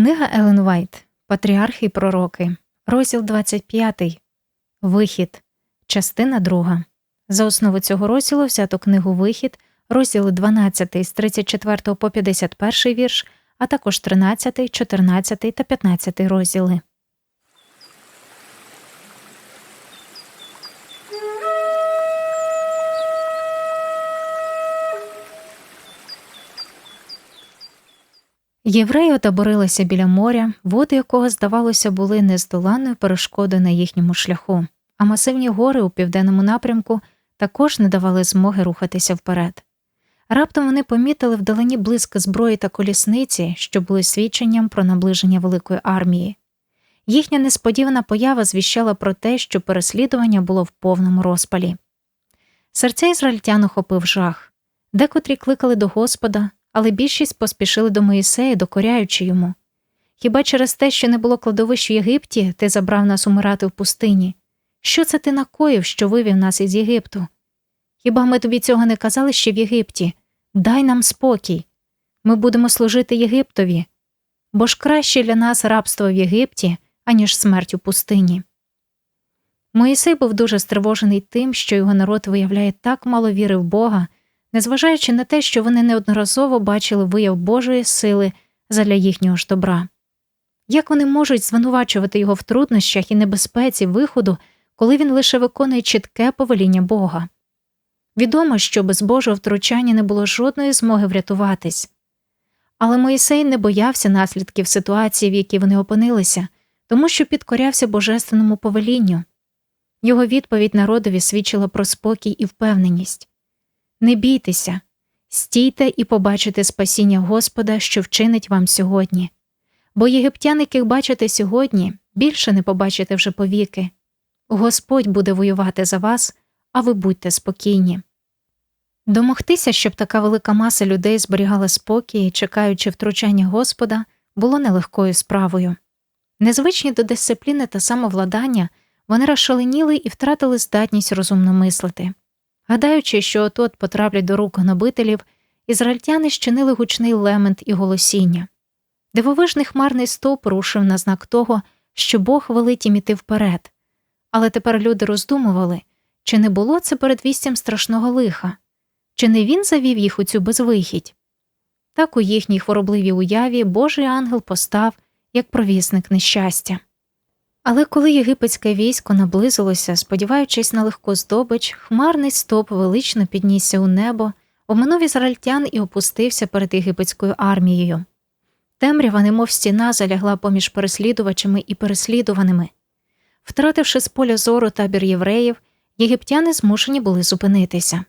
Книга Елен Вайт Патріархи і пророки, розділ 25. Вихід, частина 2. За основу цього розділу взято книгу Вихід, розділи 12 з 34 по 51 вірш, а також 13, 14 та 15 розділи. Євреї отаборилися біля моря, води якого, здавалося, були нездоланною перешкодою на їхньому шляху, а масивні гори у південному напрямку також не давали змоги рухатися вперед. Раптом вони помітили вдалині блиск зброї та колісниці, що були свідченням про наближення великої армії. Їхня несподівана поява звіщала про те, що переслідування було в повному розпалі. Серця ізраїльтян охопив жах, декотрі кликали до Господа, але більшість поспішили до Моїсея, докоряючи йому. Хіба через те, що не було кладовищ в Єгипті, ти забрав нас умирати в пустині? Що це ти накоїв, що вивів нас із Єгипту? Хіба ми тобі цього не казали ще в Єгипті? Дай нам спокій. Ми будемо служити Єгиптові, бо ж краще для нас рабство в Єгипті, аніж смерть у пустині. Моїсей був дуже стривожений тим, що його народ виявляє так мало віри в Бога незважаючи на те, що вони неодноразово бачили вияв Божої сили задля їхнього ж добра. Як вони можуть звинувачувати його в труднощах і небезпеці виходу, коли він лише виконує чітке повеління Бога? Відомо, що без Божого втручання не було жодної змоги врятуватись. Але Моїсей не боявся наслідків ситуації, в якій вони опинилися, тому що підкорявся божественному повелінню. Його відповідь народові свідчила про спокій і впевненість. Не бійтеся, стійте і побачите спасіння Господа, що вчинить вам сьогодні, бо єгиптян, яких бачите сьогодні, більше не побачите вже повіки. Господь буде воювати за вас, а ви будьте спокійні. Домогтися, щоб така велика маса людей зберігала спокій, чекаючи втручання Господа, було нелегкою справою. Незвичні до дисципліни та самовладання, вони розшаленіли і втратили здатність розумно мислити. Гадаючи, що от от потраплять до рук гнобителів, ізраїльтяни щинили гучний лемент і голосіння. Дивовижний хмарний стовп рушив на знак того, що Бог велить їм іти вперед. Але тепер люди роздумували, чи не було це передвістям страшного лиха, чи не він завів їх у цю безвихідь. Так у їхній хворобливій уяві Божий ангел постав як провісник нещастя. Але коли єгипетське військо наблизилося, сподіваючись на легку здобич, хмарний стоп велично піднісся у небо, оминув ізраїльтян і опустився перед єгипетською армією. Темрява, немов стіна, залягла поміж переслідувачами і переслідуваними. Втративши з поля зору табір євреїв, єгиптяни змушені були зупинитися.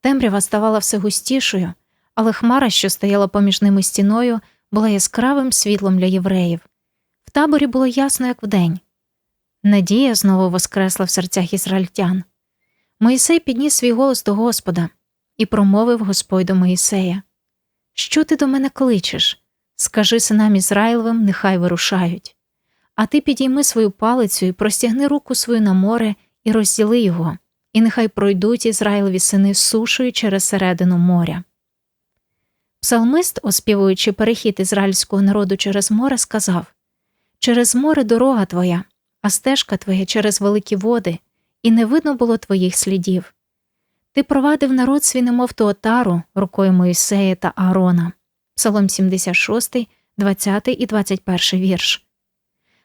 Темрява ставала все густішою, але хмара, що стояла поміж ними стіною, була яскравим світлом для євреїв. В таборі було ясно, як вдень. Надія знову воскресла в серцях ізраїльтян. Моїсей підніс свій голос до Господа і промовив Господь до Моїсея: Що ти до мене кличеш? Скажи синам Ізраїлевим, нехай вирушають. А ти підійми свою палицю і простягни руку свою на море і розділи його, і нехай пройдуть Ізраїлеві сини сушою через середину моря. Псалмист, оспівуючи перехід ізраїльського народу через море, сказав Через море дорога твоя, а стежка твоя через великі води, і не видно було твоїх слідів. Ти провадив народ свій немов ту отару рукою Моїсея та Аарона. Псалом 76, 20 і 21 вірш.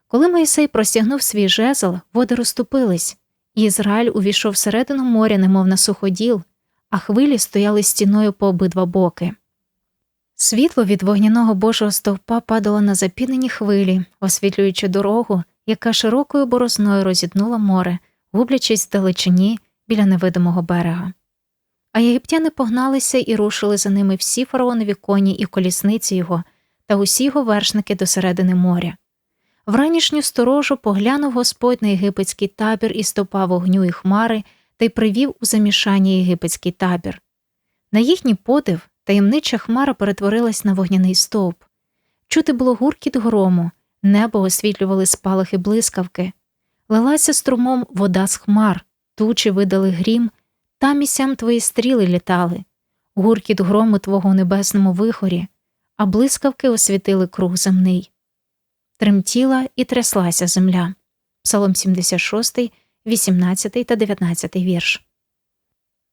Коли Моїсей простягнув свій жезл, води розступились, і Ізраїль увійшов всередину моря, немов на суходіл, а хвилі стояли стіною по обидва боки. Світло від вогняного божого стовпа падало на запінені хвилі, освітлюючи дорогу, яка широкою борозною розітнула море, гублячись в далечині біля невидимого берега. А єгиптяни погналися і рушили за ними всі фараонові коні і колісниці його та усі його вершники до середини моря. В ранішню сторожу поглянув Господь на єгипетський табір і стопа вогню і хмари та й привів у замішання єгипетський табір. На їхній подив таємнича хмара перетворилась на вогняний стовп. Чути було гуркіт грому, небо освітлювали спалахи блискавки, лилася струмом вода з хмар, тучі видали грім, там і сям твої стріли літали, гуркіт грому твого у небесному вихорі, а блискавки освітили круг земний. тремтіла і тряслася земля. Псалом 76, 18 та 19 вірш.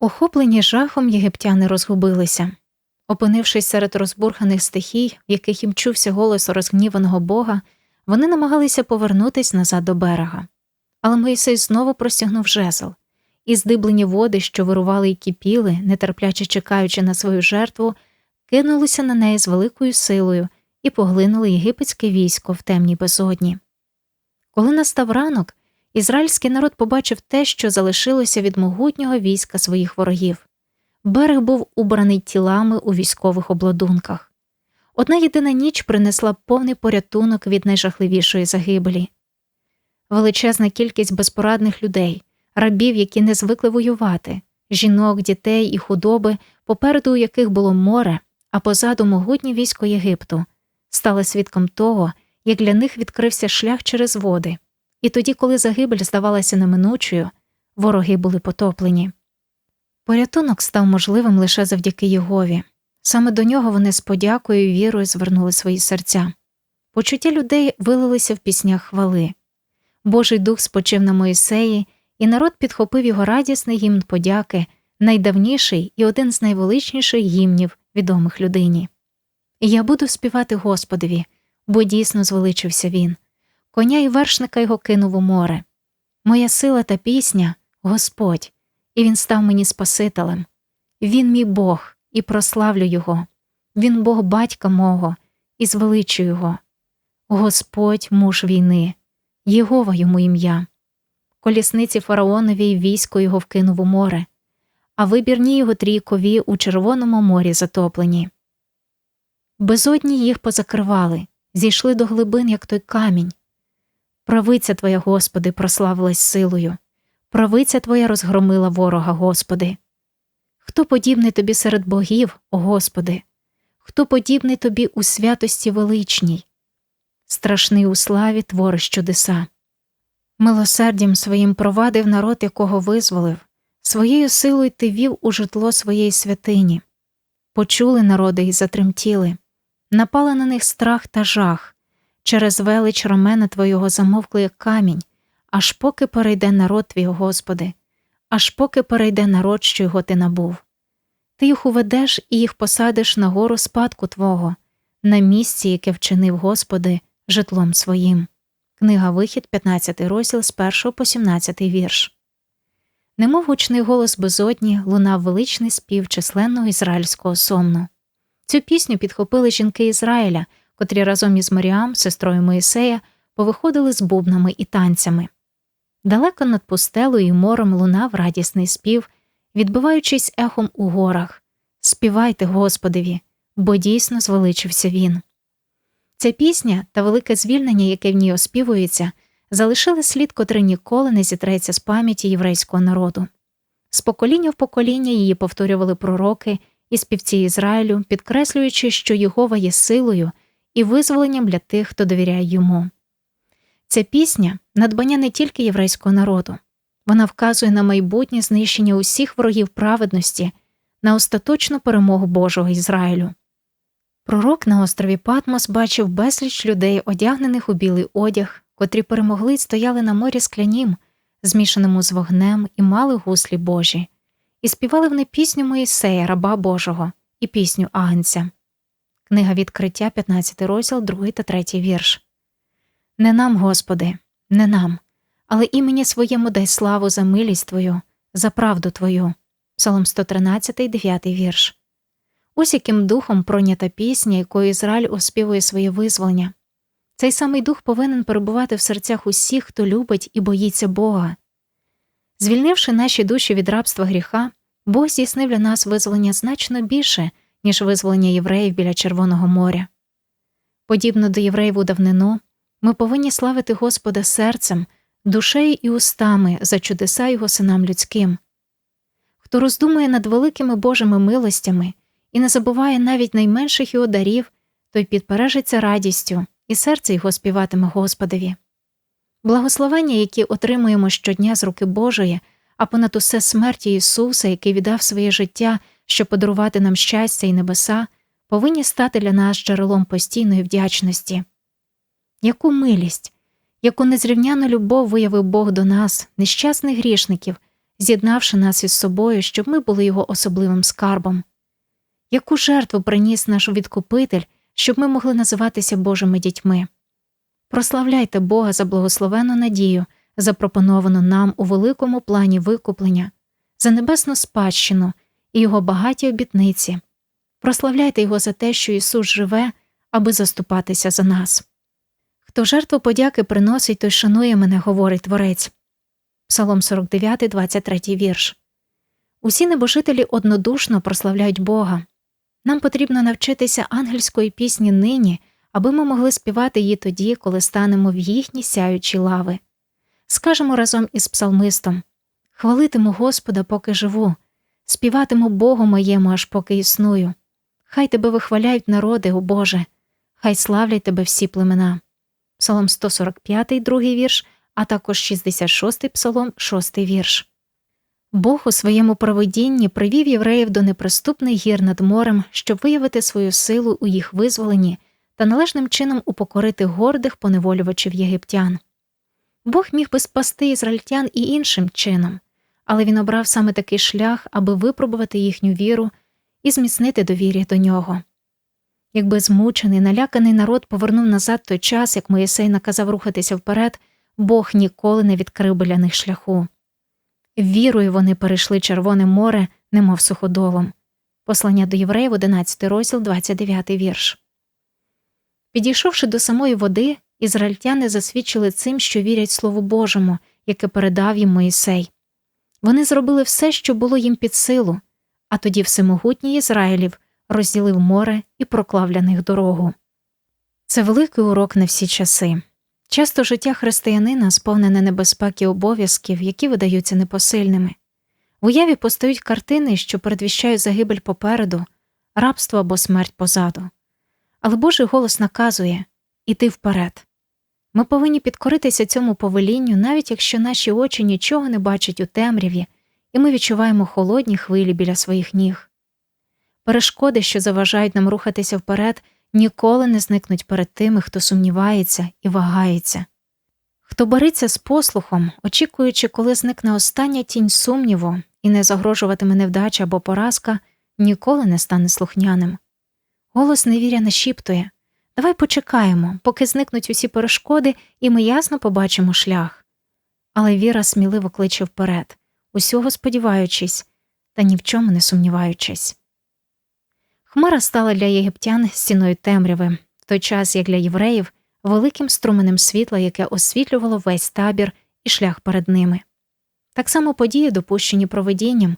Охоплені жахом єгиптяни розгубилися. Опинившись серед розбурханих стихій, в яких їм чувся голос розгніваного Бога, вони намагалися повернутись назад до берега. Але Моїсей знову простягнув жезл, і здиблені води, що вирували й кипіли, нетерпляче чекаючи на свою жертву, кинулися на неї з великою силою і поглинули єгипетське військо в темній безодні. Коли настав ранок, ізраїльський народ побачив те, що залишилося від могутнього війська своїх ворогів. Берег був убраний тілами у військових обладунках. Одна єдина ніч принесла повний порятунок від найжахливішої загибелі. Величезна кількість безпорадних людей, рабів, які не звикли воювати, жінок, дітей і худоби, попереду у яких було море, а позаду могутнє військо Єгипту, стали свідком того, як для них відкрився шлях через води, і тоді, коли загибель здавалася неминучою, вороги були потоплені. Порятунок став можливим лише завдяки Єгові. Саме до нього вони з подякою і вірою звернули свої серця. Почуття людей вилилися в піснях хвали. Божий дух спочив на Моїсеї, і народ підхопив його радісний гімн подяки, найдавніший і один з найвеличніших гімнів, відомих людині. І я буду співати Господові, бо дійсно звеличився він. Коня і вершника його кинув у море. Моя сила та пісня Господь, і він став мені Спасителем. Він мій Бог, і прославлю Його. Він Бог батька мого, і звеличу Його. Господь муж війни, Єгова йому ім'я. Колісниці фараонові військо його вкинув у море, а вибірні його трійкові у Червоному морі затоплені. Безодні їх позакривали, зійшли до глибин, як той камінь. Правиця Твоя, Господи, прославилась силою, правиця Твоя розгромила ворога, Господи. Хто подібний тобі серед богів, о Господи, хто подібний тобі у святості величній, страшний у славі твориш чудеса. Милосердям своїм провадив народ, якого визволив, своєю силою ти вів у житло своєї святині. Почули народи і затремтіли, напали на них страх та жах, через велич рамена Твого замовкли як камінь, аж поки перейде народ твій, Господи, аж поки перейде народ, що його ти набув. Ти їх уведеш і їх посадиш на гору спадку Твого, на місці, яке вчинив Господи, житлом своїм. Книга Вихід, 15 розділ з 1 по 17 вірш. Немов гучний голос безодні лунав величний спів численного ізраїльського сомну. Цю пісню підхопили жінки Ізраїля, котрі разом із Маріам, сестрою Моїсея, повиходили з бубнами і танцями. Далеко над пустелою і морем лунав радісний спів, відбиваючись ехом у горах Співайте, Господеві, бо дійсно звеличився він. Ця пісня та велике звільнення, яке в ній оспівується, залишили слід, котрий ніколи не зітреться з пам'яті єврейського народу. З покоління в покоління її повторювали пророки і співці Ізраїлю, підкреслюючи, що Єгова є силою і визволенням для тих, хто довіряє йому. Ця пісня надбання не тільки єврейського народу, вона вказує на майбутнє знищення усіх ворогів праведності, на остаточну перемогу Божого Ізраїлю. Пророк на острові Патмос бачив безліч людей, одягнених у білий одяг, котрі перемогли й стояли на морі склянім, змішаному з вогнем, і мали гуслі Божі, і співали вони пісню Моїсея, раба Божого, і пісню Агнця. Книга відкриття, 15 розділ, 2 та 3 вірш. Не нам, Господи, не нам, але імені своєму дай славу за милість Твою, за правду Твою. Псалом 113, 9 вірш. Ось яким духом пройнята пісня, якою Ізраїль оспівує своє визволення. Цей самий дух повинен перебувати в серцях усіх, хто любить і боїться Бога. Звільнивши наші душі від рабства гріха, Бог здійснив для нас визволення значно більше, ніж визволення євреїв біля Червоного моря. Подібно до євреїв у давнину, ми повинні славити Господа серцем, душею і устами за чудеса Його синам людським. Хто роздумує над великими Божими милостями і не забуває навіть найменших його дарів, той підпережиться радістю, і серце його співатиме Господові. Благословення, які отримуємо щодня з руки Божої, а понад усе смерті Ісуса, який віддав своє життя, щоб подарувати нам щастя і небеса, повинні стати для нас джерелом постійної вдячності. Яку милість, яку незрівняну любов виявив Бог до нас, нещасних грішників, з'єднавши нас із собою, щоб ми були його особливим скарбом. Яку жертву приніс наш відкупитель, щоб ми могли називатися Божими дітьми? Прославляйте Бога за благословену надію, запропоновану нам у великому плані викуплення, за небесну спадщину і його багаті обітниці. Прославляйте Його за те, що Ісус живе, аби заступатися за нас. Хто жертву подяки приносить, той шанує мене, говорить Творець. Псалом 49, 23 вірш. Усі небожителі однодушно прославляють Бога. Нам потрібно навчитися ангельської пісні нині, аби ми могли співати її тоді, коли станемо в їхні сяючі лави. Скажемо разом із псалмистом Хвалитиму Господа, поки живу, співатиму Богу моєму, аж поки існую. Хай тебе вихваляють народи, о Боже, хай славлять тебе всі племена. Псалом 145, другий вірш, а також 66 псалом, 6 вірш. Бог у своєму провидінні привів євреїв до неприступних гір над морем, щоб виявити свою силу у їх визволенні та належним чином упокорити гордих поневолювачів єгиптян. Бог міг би спасти ізраїльтян і іншим чином, але він обрав саме такий шлях, аби випробувати їхню віру і зміцнити довір'я до нього. Якби змучений, наляканий народ повернув назад той час, як Моїсей наказав рухатися вперед, Бог ніколи не відкрив би для них шляху. Вірою вони перейшли Червоне море, немов суходолом. Послання до євреїв, 11 розділ, 29 вірш. Підійшовши до самої води, ізраїльтяни засвідчили цим, що вірять Слову Божому, яке передав їм Моїсей. Вони зробили все, що було їм під силу, а тоді всемогутній Ізраїлів розділив море і проклав для них дорогу. Це великий урок на всі часи. Часто життя християнина сповнене небезпеки обов'язків, які видаються непосильними. В уяві постають картини, що передвіщають загибель попереду, рабство або смерть позаду. Але Божий голос наказує іти вперед. Ми повинні підкоритися цьому повелінню, навіть якщо наші очі нічого не бачать у темряві, і ми відчуваємо холодні хвилі біля своїх ніг. Перешкоди, що заважають нам рухатися вперед, ніколи не зникнуть перед тими, хто сумнівається і вагається. Хто бореться з послухом, очікуючи, коли зникне остання тінь сумніву і не загрожуватиме невдача або поразка, ніколи не стане слухняним. Голос невіря нашіптує Давай почекаємо, поки зникнуть усі перешкоди, і ми ясно побачимо шлях. Але віра сміливо кличе вперед, усього сподіваючись, та ні в чому не сумніваючись. Хмара стала для єгиптян стіною темряви, в той час як для євреїв великим струменем світла, яке освітлювало весь табір і шлях перед ними. Так само події, допущені провидінням,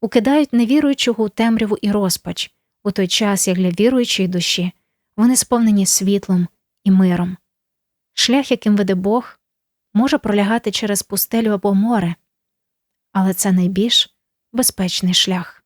укидають невіруючого у темряву і розпач, у той час як для віруючої душі вони сповнені світлом і миром. Шлях, яким веде Бог, може пролягати через пустелю або море, але це найбільш безпечний шлях.